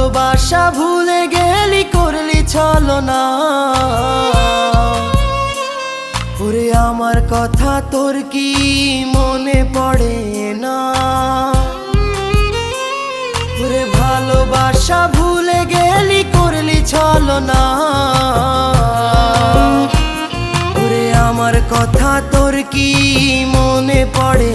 ভালোবাসা ভুলে গেলি, করলি চলো না। ওরে, আমার কথা তোর কি মনে পড়ে না? ওরে, ভালোবাসা ভুলে গেলি, করলি চলো না। ওরে, আমার কথা তোর কি মনে পড়ে